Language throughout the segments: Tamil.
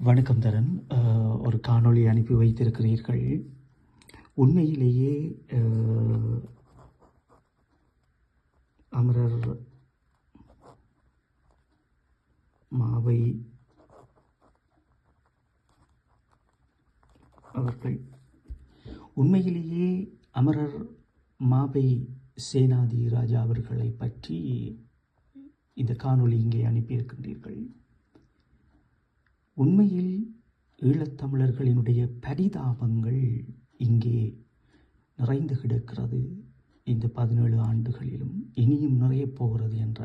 வணக்கம் தரன். ஒரு காணொளி அனுப்பி வைத்திருக்கிறீர்கள். உண்மையிலேயே அமரர் மாவை அவர்கள் உண்மையிலேயே அமரர் மாவை சேனாதி ராஜா அவர்களை பற்றி இந்த காணொளி இங்கே அனுப்பியிருக்கின்றீர்கள். உண்மையில் ஈழத்தமிழர்களினுடைய பரிதாபங்கள் இங்கே நிறைந்து கிடக்கிறது. இந்த பதினேழு ஆண்டுகளிலும் இனியும் நிறைய போகிறது என்ற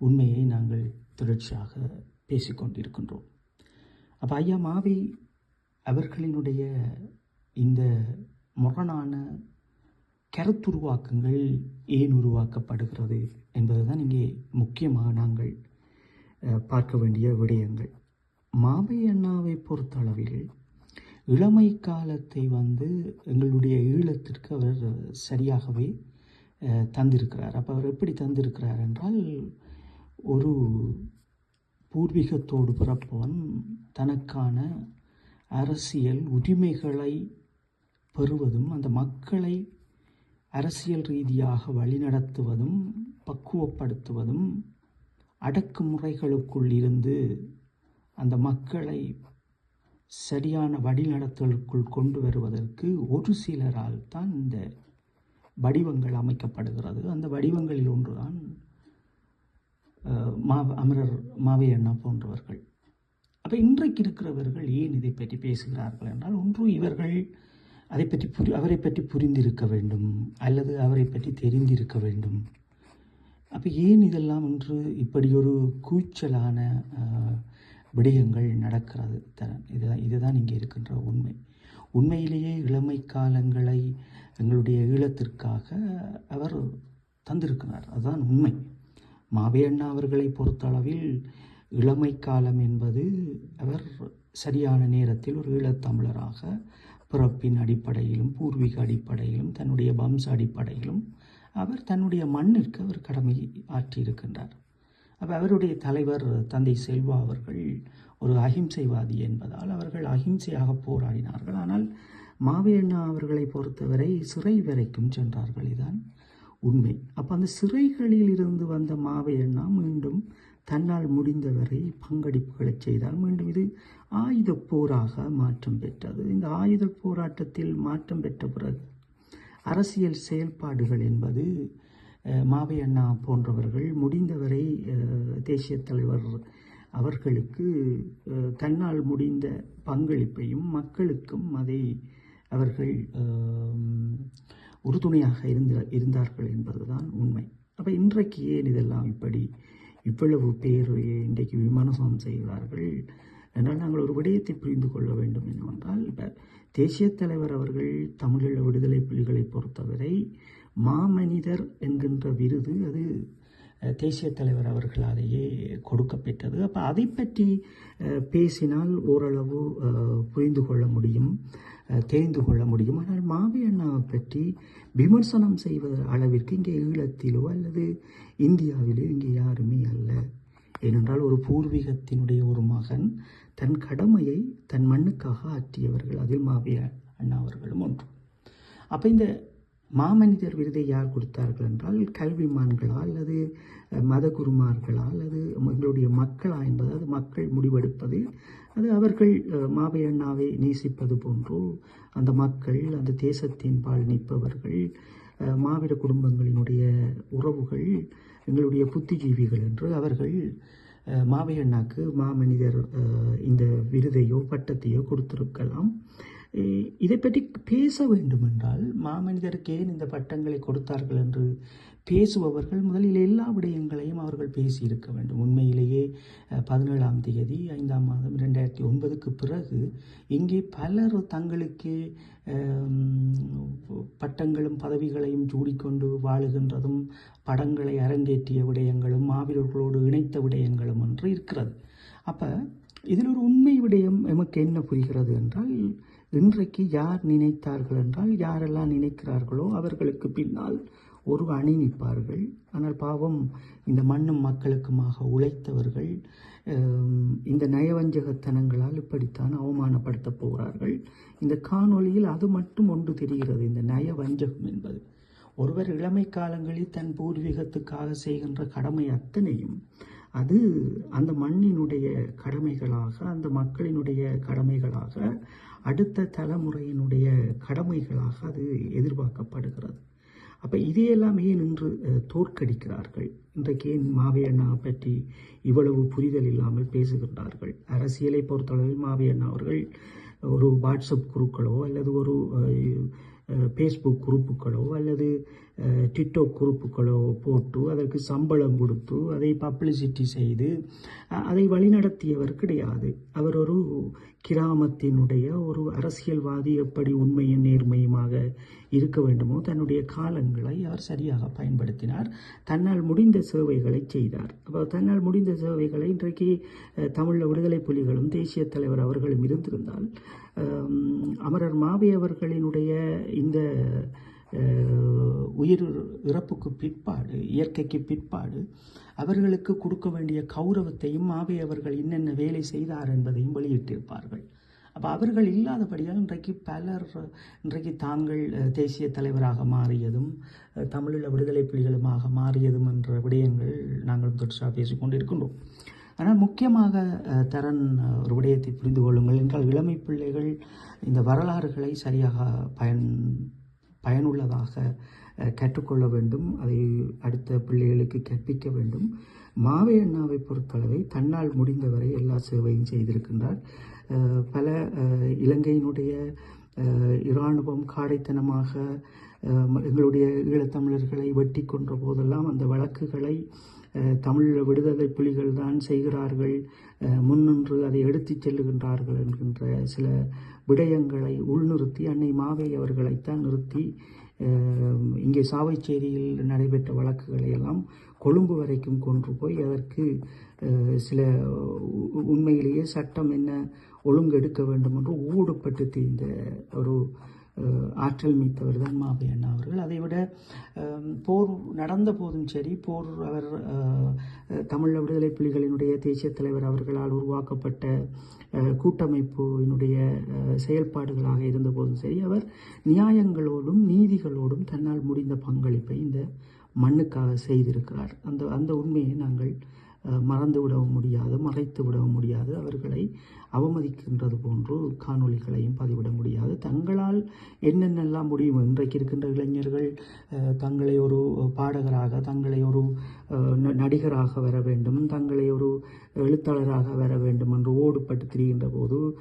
உண்மையை நாங்கள் தொடர்ச்சியாக பேசிக்கொண்டிருக்கின்றோம் அப்போ ஐயா மாவி அவர்களினுடைய இந்த முரணான கருத்துருவாக்கங்கள் ஏன் உருவாக்கப்படுகிறது என்பதுதான் இங்கே முக்கியமாக நாங்கள் பார்க்க வேண்டிய விடயங்கள். மாபை அண்ணாவை பொறுத்தளவில் இளமை காலத்தை வந்து எங்களுடைய ஈழத்திற்கு அவர் சரியாகவே தந்திருக்கிறார். அப்போ அவர் எப்படி தந்திருக்கிறார் என்றால் ஒரு பூர்வீகத்தோடு பிறப்பவன் தனக்கான அரசியல் உரிமைகளை பெறுவதும் அந்த மக்களை அரசியல் ரீதியாக வழிநடத்துவதும் பக்குவப்படுத்துவதும் அடக்குமுறைகளுக்குள் இருந்து அந்த மக்களை சரியான வழிநடத்தலுக்குள் கொண்டு வருவதற்கு ஒரு சிலரால் தான் இந்த வடிவங்கள் அமைக்கப்படுகிறது. அந்த வடிவங்களில் ஒன்றுதான் அஹ், மா அமரர் மாவை அண்ணா போன்றவர்கள். அப்போ இன்றைக்கு இருக்கிறவர்கள் ஏன் இதை பற்றி பேசுகிறார்கள் என்றால் ஒன்று இவர்கள் அதை பற்றி புரி அவரை பற்றி புரிந்திருக்க வேண்டும் அல்லது அவரை பற்றி தெரிந்திருக்க வேண்டும். அப்போ ஏன் இதெல்லாம் இன்று இப்படி ஒரு கூச்சலான விடயங்கள் நடக்கிறது தரன். இதுதான் இதுதான் இங்கே இருக்கின்ற உண்மை. உண்மையிலேயே இளமை காலங்களை எங்களுடைய ஈழத்திற்காக அவர் தந்திருக்கிறார். அதுதான் உண்மை. மாவையண்ணா அவர்களை பொறுத்தளவில் இளமை காலம் என்பது அவர் சரியான நேரத்தில் ஒரு ஈழத்தமிழராக பிறப்பின் அடிப்படையிலும் பூர்வீக அடிப்படையிலும் தன்னுடைய வம்ச அடிப்படையிலும் அவர் தன்னுடைய மண்ணிற்கு அவர் கடமை ஆற்றியிருக்கின்றார் அப்போ அவருடைய தலைவர் தந்தை செல்வா அவர்கள் ஒரு அகிம்சைவாதி என்பதால் அவர்கள் அகிம்சையாக போராடினார்கள். ஆனால் மாவேண்ணா அவர்களை பொறுத்தவரை சிறை வரைக்கும் சென்றார்கள். இதுதான் உண்மை. அப்போ அந்த சிறைகளில் இருந்து வந்த மாவையண்ணா மீண்டும் தன்னால் முடிந்தவரை பங்கெடுப்புகளை செய்தால் மீண்டும் இது ஆயுத போராக மாற்றம் பெற்றது. இந்த ஆயுத போராட்டத்தில் மாற்றம் பெற்ற பிறகு அரசியல் செயல்பாடுகள் என்பது மாவை அண்ணா போன்றவர்கள் முடிந்தவரை தேசிய தலைவர் அவர்களுக்கு தன்னால் முடிந்த பங்களிப்பையும் மக்களுக்கும் அதை அவர்கள் உறுதுணையாக இருந்த இருந்தார்கள் என்பதுதான் உண்மை. அப்போ இன்றைக்கு ஏன் இதெல்லாம் இப்படி இவ்வளவு பேர் இன்றைக்கு விமர்சனம் செய்கிறார்கள்? என்றால் நாங்கள் ஒரு விடயத்தை புரிந்து கொள்ள வேண்டும் என்னவென்றால் இப்போ தேசிய தலைவர் அவர்கள் தமிழீழ விடுதலை புலி பொறுத்தவரை மாமனிதர் என்கின்ற விருது அது தேசிய தலைவர் அவர்களாலேயே கொடுக்கப்பெற்றது. அப்போ அதை பற்றி பேசினால் ஓரளவு புரிந்து கொள்ள முடியும் தெரிந்து கொள்ள முடியும். ஆனால் மாவி அண்ணாவை பற்றி விமர்சனம் செய்வது அளவிற்கு இங்கே ஈழத்திலோ அல்லது இந்தியாவிலோ இங்கே யாருமே அல்ல. ஏனென்றால் ஒரு பூர்வீகத்தினுடைய ஒரு மகன் தன் கடமையை தன் மண்ணுக்காக ஆற்றியவர்கள் அதில் மாவிய அண்ணா அவர்களும் ஒன்று. அப்போ இந்த மாமனிதர் விருதை யார் கொடுத்தார்கள் என்றால் கல்விமான்களா அல்லது அஹ், மதகுருமார்களா அல்லது எங்களுடைய மக்களா என்பது அது மக்கள் முடிவெடுப்பது அது அவர்கள் அஹ், அண்ணாவை நேசிப்பது போன்றோ அந்த மக்கள் அந்த தேசத்தின் பால் நிற்பவர்கள் மாவிட குடும்பங்களினுடைய உறவுகள் எங்களுடைய புத்திஜீவிகள் என்று அவர்கள் அஹ், மாவை அண்ணாக்கு மாமனிதர் இந்த விருதையோ பட்டத்தையோ கொடுத்திருக்கலாம். இதை பற்றி பேச வேண்டுமென்றால் மாமனிதருக்கேன் மாமனிதருக்கு ஏன் இந்த பட்டங்களை கொடுத்தார்கள் என்று பேசுபவர்கள் முதலில் எல்லா விடயங்களையும் அவர்கள் பேசியிருக்க வேண்டும். உண்மையிலேயே பதினேழாம் தேதி ஐந்தாம் மாதம் ரெண்டாயிரத்தி ஒன்பதுக்கு பிறகு இங்கே பலர் தங்களுக்கு பட்டங்களும் பதவிகளையும் சூடிக்கொண்டு வாழுகின்றதும் படங்களை அரங்கேற்றிய விடயங்களும் மாவீரர்களோடு இணைத்த விடயங்களும் என்று இருக்கிறது. அப்போ இதில் ஒரு உண்மை விடயம் எமக்கு என்ன புரிகிறது என்றால் இன்றைக்கு யார் நினைத்தார்கள் என்றால் யாரெல்லாம் நினைக்கிறார்களோ அவர்களுக்கு பின்னால் ஒரு அணி நிற்பார்கள். ஆனால் பாவம் இந்த மண்ணும் மக்களுக்குமாக உழைத்தவர்கள் இந்த நயவஞ்சகத்தனங்களால் இப்படித்தான் அவமானப்படுத்தப் போகிறார்கள். இந்த காணொளியில் அது மட்டும் ஒன்று தெரிகிறது இந்த நயவஞ்சகம் என்பது. ஒருவர் இளமை காலங்களில் தன் பூர்வீகத்துக்காக செய்கின்ற கடமை அத்தனையும் அது அந்த மண்ணினுடைய கடமைகளாக அந்த மக்களினுடைய கடமைகளாக அடுத்த தலைமுறையினுடைய கடமைகளாக அது எதிர்பார்க்கப்படுகிறது. அப்போ இதையெல்லாம் ஏன் இன்று தோற்கடிக்கிறார்கள்? இன்றைக்கு ஏன் மாவையண்ணா பற்றி இவ்வளவு புரிதல் இல்லாமல் பேசுகின்றார்கள்? அரசியலை பொறுத்தளவில் மாவையண்ணா அவர்கள் ஒரு வாட்ஸ்அப் குழுக்களோ அல்லது ஒரு ஃபேஸ்புக் குரூப்புகளோ அல்லது அஹ், டிக்டாக் குரூப்புகளோ போட்டு அதற்கு சம்பளம் கொடுத்து அதை பப்ளிசிட்டி செய்து அதை வழிநடத்தியவர் கிடையாது. அவர் ஒரு கிராமத்தினுடைய ஒரு அரசியல்வாதி எப்படி உண்மையும் நேர்மையுமாக இருக்க வேண்டுமோ தன்னுடைய காலங்களை அவர் சரியாக பயன்படுத்தினார். தன்னால் முடிந்த சேவைகளை செய்தார். அப்போ தன்னால் முடிந்த சேவைகளை இன்றைக்கு அஹ், தமிழ் விடுதலை புலிகளும் தேசிய தலைவர் அவர்களும் இருந்திருந்தால் அமரர் மாவி அவர்களினுடைய இந்த உயிர் இறப்புக்கு பிற்பாடு இயற்கைக்கு பிற்பாடு அவர்களுக்கு கொடுக்க வேண்டிய கௌரவத்தையும் மாவே அவர்கள் என்னென்ன வேலை செய்தார் என்பதையும் வெளியிட்டிருப்பார்கள். அப்போ அவர்கள் இல்லாதபடியால் இன்றைக்கு பலர் இன்றைக்கு தாங்கள் தேசிய தலைவராக மாறியதும் தமிழில் தமிழீழ விடுதலை புலிகளுமாக மாறியதும் என்ற விடயங்கள் நாங்கள் தொடர்ச்சியாக பேசிக்கொண்டு இருக்கின்றோம். ஆனால் முக்கியமாக தரன் ஒரு விடயத்தை புரிந்து கொள்ளுங்கள் என்றால் இளமை பிள்ளைகள் இந்த வரலாறுகளை சரியாக பயன் பயனுள்ளதாக கற்றுக்கொள்ள வேண்டும். அதை அடுத்த பிள்ளைகளுக்கு கற்பிக்க வேண்டும். மாவை அண்ணாவை பொறுத்தளவை தன்னால் முடிந்தவரை எல்லா சேவையும் செய்திருக்கின்றார். பல இலங்கையினுடைய இராணுவம் காடைத்தனமாக எங்களுடைய ஈழத்தமிழர்களை வெட்டி கொன்ற போதெல்லாம் அந்த வழக்குகளை தமிழ் விடுதலை புலிகள் தான் செய்கிறார்கள். முன்னின்று அதை எடுத்துச் செல்லுகின்றார்கள் என்கின்ற சில விடயங்களை உள்நிறுத்தி அன்னை மாவை அவர்களைத்தான் நிறுத்தி இங்கே சாவைச்சேரியில் நடைபெற்ற வழக்குகளை எல்லாம் கொழும்பு வரைக்கும் கொண்டு போய் அதற்கு சில உண்மையிலேயே சட்டம் என்ன ஒழுங்கெடுக்க வேண்டும் என்று ஊடுபட்டு தீர்ந்த ஒரு ஆற்றல் மிக்கவர் தான் மாவை அண்ணா அவர்கள். அதை விட போர் நடந்த போதும் சரி போர் அவர் தமிழ் விடுதலை புலிகளினுடைய தேசிய தலைவர் அவர்களால் உருவாக்கப்பட்ட கூட்டமைப்பினுடைய செயல்பாடுகளாக இருந்த போதும் சரி அவர் நியாயங்களோடும் நீதிகளோடும் தன்னால் முடிந்த பங்களிப்பை இந்த மண்ணுக்காக செய்திருக்கிறார். அந்த அந்த உண்மையை நாங்கள் மறந்து விடவும் முடியாது மறைத்து விடவும் முடியாது. அவர்களை அவமதிக்கின்றது போன்று காணொளிகளையும் பதிவிட முடியாது. தங்களால் என்னென்னலாம் முடியும்? இன்றைக்கு இருக்கின்ற இளைஞர்கள் தங்களை ஒரு பாடகராக தங்களை ஒரு நடிகராக வர வேண்டும் தங்களை ஒரு எழுத்தாளராக வர வேண்டும் என்று ஓடுபட்டு திரிகின்ற போது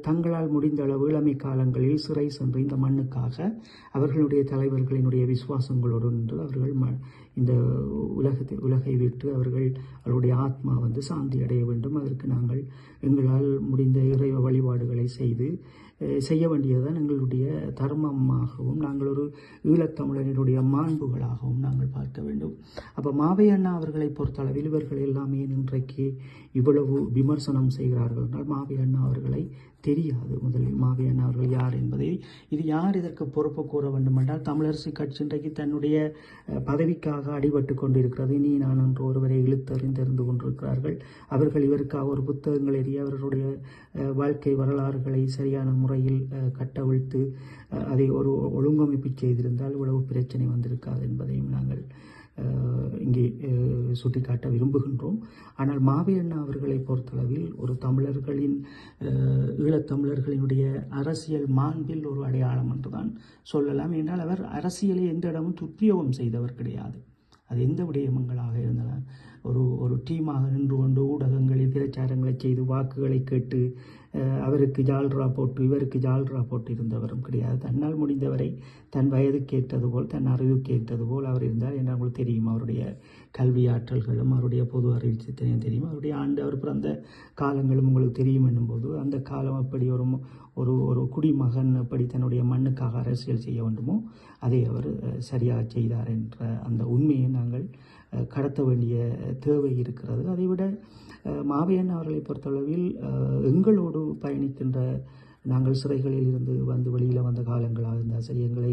தங்களால் முடிந்த அளவு இளமை காலங்களில் சிறை சென்று இந்த மண்ணுக்காக அவர்களுடைய தலைவர்களினுடைய விசுவாசங்களோடு அவர்கள் ம இந்த உலகத்தை உலகை விட்டு அவர்கள் அவருடைய ஆத்மா வந்து சாந்தி அடைய வேண்டும். அதற்கு நாங்கள் எங்களால் முடிந்த இறைவ வழிபாடுகளை செய்து செய்ய வேண்டியதுதான் எங்களுடைய தர்மமாகவும் நாங்கள் ஒரு ஈழத்தமிழரினுடைய மாண்புகளாகவும் நாங்கள் பார்க்க வேண்டும். அப்போ மாவை அண்ணா அவர்களை பொறுத்தளவில் இவர்கள் எல்லாமே இன்றைக்கு இவ்வளவு விமர்சனம் செய்கிறார்கள் என்றால் மாவை அண்ணா அவர்களை தெரியாது முதலில். மாவையன் அவர்கள் யார் என்பதை. இது யார் இதற்கு பொறுப்பு கூற வேண்டும் என்றால் தமிழரசு கட்சி இன்றைக்கு தன்னுடைய பதவிக்காக அடிபட்டு கொண்டிருக்கிறது. நீ நான் என்று ஒருவரை இழுத்தறிந்தறிந்து கொண்டிருக்கிறார்கள். அவர்கள் இவருக்காக ஒரு புத்தகங்கள் எறிய அவர்களுடைய வாழ்க்கை வரலாறுகளை சரியான முறையில் கட்டவிழ்த்து அதை ஒரு ஒழுங்கமைப்பு செய்திருந்தால் இவ்வளவு பிரச்சனை வந்திருக்காது என்பதையும் நாங்கள் இங்கே சுட்டிக்காட்ட விரும்புகின்றோம். ஆனால் மாவை அண்ணா அவர்களை பொறுத்தளவில் ஒரு தமிழர்களின் ஈழத்தமிழர்களினுடைய அரசியல் மாண்பில் ஒரு அடையாளம் என்றுதான் சொல்லலாம். என்றால் அவர் அரசியலை எந்த இடமும் துப்பியோகம் செய்தவர் கிடையாது. அது எந்த விடயமங்களாக இருந்தாலும் ஒரு ஒரு டீமாக நின்று கொண்டு ஊடகங்களில் பிரச்சாரங்களை செய்து வாக்குகளை கேட்டு அவருக்கு ஜால்ரா போட்டு இவருக்கு ஜால்ரா போட்டு இருந்தவரும் கிடையாது. தன்னால் முடிந்தவரை தன் வயது கேட்டது போல் தன் அறிவு கேட்டது போல் அவர் இருந்தார் என்று உங்களுக்கு தெரியும். அவருடைய கல்வி ஆற்றல்களும் அவருடைய பொது அறிவு சித்தனையும் தெரியும். அவருடைய ஆண்டு அவர் பிறந்த காலங்களும் உங்களுக்கு தெரியும் என்னும்போது அந்த காலம் எப்படி ஒரு ஒரு ஒரு குடிமகன் எப்படி தன்னுடைய மண்ணுக்காக அரசியல் செய்ய வேண்டுமோ அதை அவர் சரியாக செய்தார் என்ற அந்த உண்மையை நாங்கள் கடத்த வேண்டிய தேவை இருக்கிறது. அதைவிட மாவையன் அவர்களை பொறுத்தளவில் எங்களோடு பயணிக்கின்ற நாங்கள் சிறைகளில் இருந்து வந்து வெளியில் வந்த காலங்களாக இருந்தால் சரி எங்களை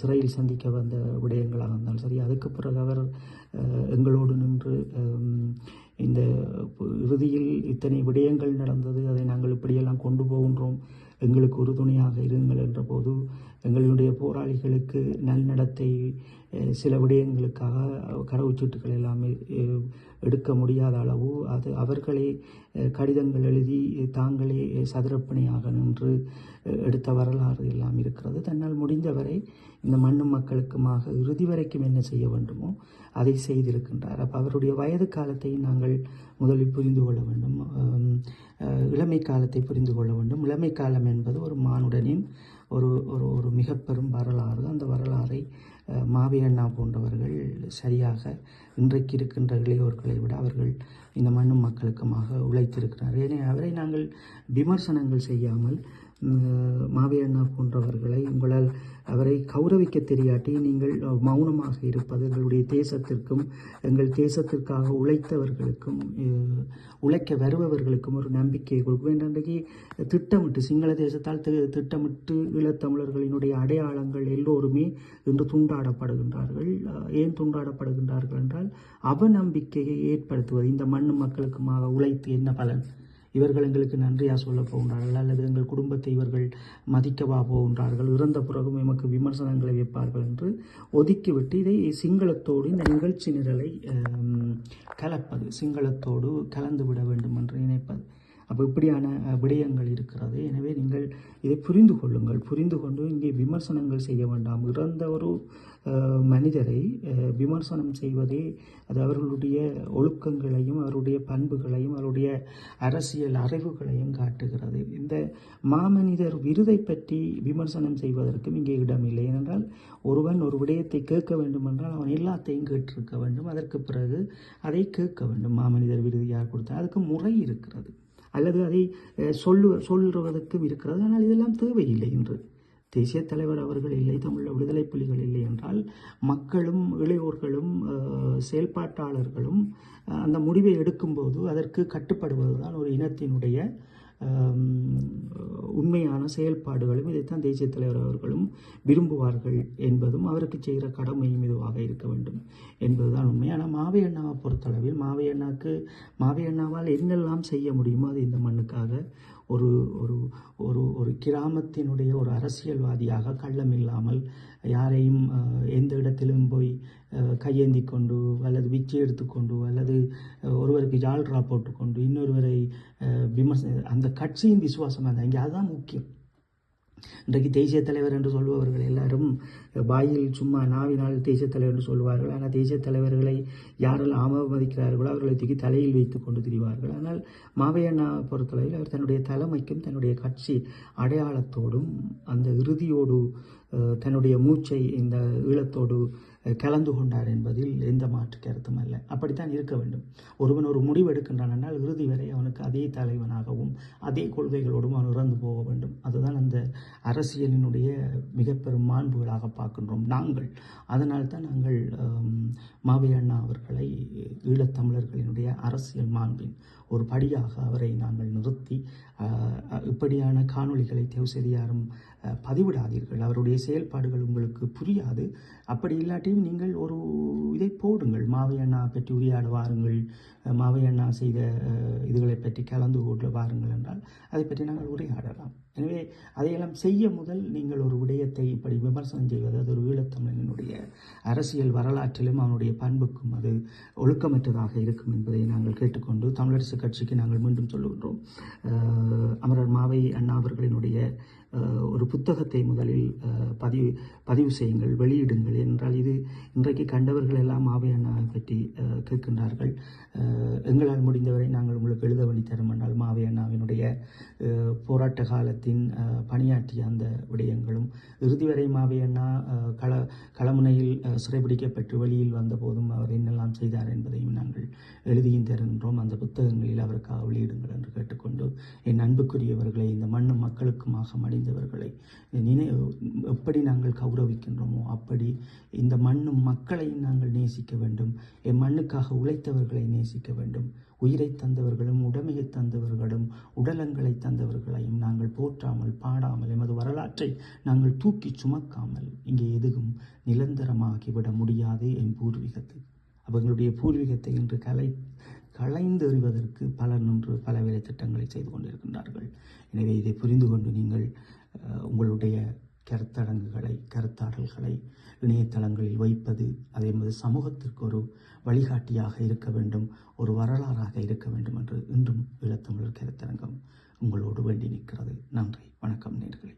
சிறையில் சந்திக்க வந்த விடயங்களாக இருந்தாலும் சரி அதுக்கு பிறகு அவர் எங்களோடு நின்று இந்த இறுதியில் இத்தனை விடயங்கள் நடந்தது அதை நாங்கள் இப்படியெல்லாம் கொண்டு போகின்றோம் எங்களுக்கு உறுதுணையாக இருங்கள் என்ற போது எங்களுடைய போராளிகளுக்கு நல்நடத்தை சில விடயங்களுக்காக கடவுச்சீட்டுகள் எல்லாமே எடுக்க முடியாத அளவு அது அவர்களே கடிதங்கள் எழுதி தாங்களே சதுரப்பணியாக நின்று எடுத்த வரலாறு எல்லாம் இருக்கிறது. தன்னால் முடிந்தவரை இந்த மண்ணும் மக்களுக்குமாக இறுதி வரைக்கும் என்ன செய்ய வேண்டுமோ அதை செய்திருக்கின்றார். அப்போ அவருடைய வயது காலத்தை நாங்கள் முதலில் புரிந்து கொள்ள வேண்டும். இளமை காலத்தை புரிந்து கொள்ள வேண்டும். இளமை காலம் என்பது ஒரு மானுடனின் ஒரு ஒரு ஒரு மிக பெரும் வரலாறு. அந்த வரலாறை அஹ், மாவி அண்ணா போன்றவர்கள் சரியாக இன்றைக்கு இருக்கின்ற இளையோர்களை விட அவர்கள் இந்த மண்ணும் மக்களுக்குமாக உழைத்திருக்கிறார் ஏனே அவரை நாங்கள் விமர்சனங்கள் செய்யாமல் மாவியண்ணா அண்ணா போன்றவர்களை உங்களால் அவரை கௌரவிக்க தெரியாட்டி நீங்கள் மௌனமாக இருப்பது எங்களுடைய தேசத்திற்கும் எங்கள் தேசத்திற்காக உழைத்தவர்களுக்கும் உழைக்க வருபவர்களுக்கும் ஒரு நம்பிக்கையை கொடுக்கும். என்றைக்கு திட்டமிட்டு சிங்கள தேசத்தால் திட்டமிட்டு ஈழத்தமிழர்களினுடைய அடையாளங்கள் எல்லோருமே இன்று துண்டாடப்படுகின்றார்கள். ஏன் துண்டாடப்படுகின்றார்கள் என்றால் அவநம்பிக்கையை ஏற்படுத்துவது இந்த மண்ணு மக்களுக்குமாக உழைத்து என்ன பலன்? இவர்கள் எங்களுக்கு நன்றியா சொல்ல போகின்றார்கள் அல்லது எங்கள் குடும்பத்தை இவர்கள் மதிக்கவா போகின்றார்கள்? இறந்த பிறகும் எமக்கு விமர்சனங்களை வைப்பார்கள் என்று ஒதுக்கிவிட்டு இதை சிங்களத்தோடு இந்த நிகழ்ச்சி நிரலை கலப்பது சிங்களத்தோடு கலந்து விட வேண்டும் என்று நினைப்பது. அப்போ இப்படியான விடயங்கள் இருக்கிறது. எனவே நீங்கள் இதை புரிந்து கொள்ளுங்கள். புரிந்து கொண்டு இங்கே விமர்சனங்கள் செய்ய வேண்டாம். இறந்த ஒரு மனிதரை விமர்சனம் செய்வதே அது அவர்களுடைய ஒழுக்கங்களையும் அவருடைய பண்புகளையும் அவருடைய அரசியல் அறிவுகளையும் காட்டுகிறது. இந்த மாமனிதர் விருதை பற்றி விமர்சனம் செய்வதற்கும் இங்கே இடமில்லை. ஏனென்றால் ஒருவன் ஒரு விடயத்தை கேட்க வேண்டும் என்றால் அவன் எல்லாத்தையும் கேட்டிருக்க வேண்டும். அதற்கு பிறகு அதை கேட்க வேண்டும். மாமனிதர் விருது யார் கொடுத்தா அதுக்கு முறை இருக்கிறது. அல்லது அதை சொல்லு சொல்லுவதற்கும் இருக்கிறது. ஆனால் இதெல்லாம் தேவையில்லை இன்று. தேசிய தலைவர் அவர்கள் இல்லை தமிழ் விடுதலை புலிகள் இல்லை என்றால் மக்களும் இளையோர்களும் செயல்பாட்டாளர்களும் அந்த முடிவை எடுக்கும்போது அதற்கு கட்டுப்படுவதுதான் ஒரு இனத்தினுடைய உண்மையான செயல்பாடுகளும் இதைத்தான் தேசிய தலைவர் அவர்களும் விரும்புவார்கள் என்பதும் அவருக்கு செய்கிற கடமையும் இதுவாக இருக்க வேண்டும் என்பதுதான் உண்மை. ஆனால் மாவை அண்ணாவை பொறுத்தளவில் மாவை அண்ணாக்கு மாவை அண்ணாவால் என்னெல்லாம் செய்ய முடியுமோ அது இந்த மண்ணுக்காக ஒரு ஒரு ஒரு ஒரு கிராமத்தினுடைய ஒரு அரசியல்வாதியாக கள்ளம் இல்லாமல் யாரையும் எந்த இடத்திலும் போய் கையேந்தி கொண்டு அல்லது விச்சை எடுத்துக்கொண்டு அல்லது ஒருவருக்கு ஜால்ரா போட்டுக்கொண்டு இன்னொருவரை விமர்சன அந்த கட்சியின் விசுவாசமாக இருந்தாங்க இங்கே அதுதான் முக்கியம். இன்றைக்கு தேசிய தலைவர் என்று சொல்பவர்கள் எல்லாரும் வாயில் சும்மா நாவினால் தேசிய தலைவர் என்று சொல்வார்கள். ஆனால் தேசிய தலைவர்களை யாரெல்லாம் அவமதிக்கிறார்களோ அவர்களை தூக்கி தலையில் வைத்து கொண்டு திரிவார்கள். ஆனால் மாவையண்ணா பொறுத்தளவில் அவர் தன்னுடைய தலைமைக்கும் தன்னுடைய கட்சி அடையாளத்தோடும் அந்த இறுதியோடு தன்னுடைய மூச்சை இந்த ஈழத்தோடு கலந்து கொண்டார் என்பதில் எந்த மாற்று கருத்தும் அல்ல. அப்படித்தான் இருக்க வேண்டும். ஒருவன் ஒரு முடிவு எடுக்கின்றான் என்றால் இறுதி வரை அவனுக்கு அதே தலைவனாகவும் அதே கொள்கைகளோடும் அவன் இறந்து போக வேண்டும். அதுதான் அந்த அரசியலினுடைய மிக பெரும் மாண்புகளாக பார்க்கின்றோம் நாங்கள். அதனால் தான் நாங்கள் மாவை அண்ணா அவர்களை ஈழத்தமிழர்களினுடைய அரசியல் மாண்பின் ஒரு படியாக அவரை நாங்கள் நிறுத்தி இப்படியான காணொளிகளை தேர்வு பதிவிடாதீர்கள். அவருடைய செயல்பாடுகள் உங்களுக்கு புரியாது. அப்படி இல்லாட்டியும் நீங்கள் ஒரு இதை போடுங்கள். மாவை அண்ணா பற்றி உரையாட வாருங்கள். மாவை அண்ணா செய்த இதுகளை பற்றி கலந்து கொள்ள வாருங்கள் என்றால் அதை பற்றி நாங்கள் உரையாடலாம். எனவே அதையெல்லாம் செய்ய முதல் நீங்கள் ஒரு விடயத்தை இப்படி விமர்சனம் செய்வது அது ஒரு ஈழத்தமிழனுடைய அரசியல் வரலாற்றிலும் அவனுடைய பண்புக்கும் அது ஒழுக்கமற்றதாக இருக்கும் என்பதை நாங்கள் கேட்டுக்கொண்டு தமிழரசு கட்சிக்கு நாங்கள் மீண்டும் சொல்லுகின்றோம். அமரர் மாவை அண்ணா அவர்களினுடைய ஒரு புத்தகத்தை முதலில் பதிவு பதிவு செய்யுங்கள் வெளியிடுங்கள் என்றால் இது இன்றைக்கு கண்டவர்கள் எல்லாம் மாவை அண்ணாவை பற்றி கேட்கின்றார்கள். எங்களால் முடிந்தவரை நாங்கள் உங்களுக்கு எழுத வழி தரும் என்றால் மாவை அண்ணாவினுடைய போராட்ட காலத்தில் அஹ், பணியாற்றிய அந்த விடயங்களும் இறுதி வரை மாவை கள களமுனையில் சிறைபிடிக்கப்பட்டு வெளியில் வந்தபோதும் அவர் என்னெல்லாம் செய்தார் என்பதையும் நாங்கள் எழுதியும் தருகின்றோம். அந்த புத்தகங்களில் அவருக்காக வெளியிடுங்கள் என்று கேட்டுக்கொண்டு என் அன்புக்குரியவர்களை இந்த மண்ணும் மக்களுக்குமாக மடிந்தவர்களை நினை எப்படி நாங்கள் கௌரவிக்கின்றோமோ அப்படி இந்த மண்ணும் மக்களையும் நாங்கள் நேசிக்க வேண்டும். என் மண்ணுக்காக உழைத்தவர்களை நேசிக்க வேண்டும். உயிரை தந்தவர்களும் உடமையை தந்தவர்களும் உடலங்களை தந்தவர்களையும் நாங்கள் போற்றாமல் பாடாமல் எமது வரலாற்றை நாங்கள் தூக்கி சுமக்காமல் இங்கே எதுவும் நிரந்தரமாகிவிட முடியாது என் பூர்வீகத்தை. அவர்களுடைய பூர்வீகத்தை இன்று கலை களைந்தெறிவதற்கு பலர் நின்று பல வேலை திட்டங்களை செய்து கொண்டிருக்கின்றார்கள். எனவே இதை புரிந்து கொண்டு நீங்கள் உங்களுடைய கருத்தடங்குகளை கருத்தாடல்களை இணையதளங்களில் வைப்பது அதே மாதிரி சமூகத்திற்கு ஒரு வழிகாட்டியாக இருக்க வேண்டும் ஒரு வரலாறாக இருக்க வேண்டும் என்று இன்றும் ஈழத்தமிழர் கருத்தரங்கம் உங்களோடு வேண்டி நிற்கிறது. நன்றி வணக்கம் நேர்களே.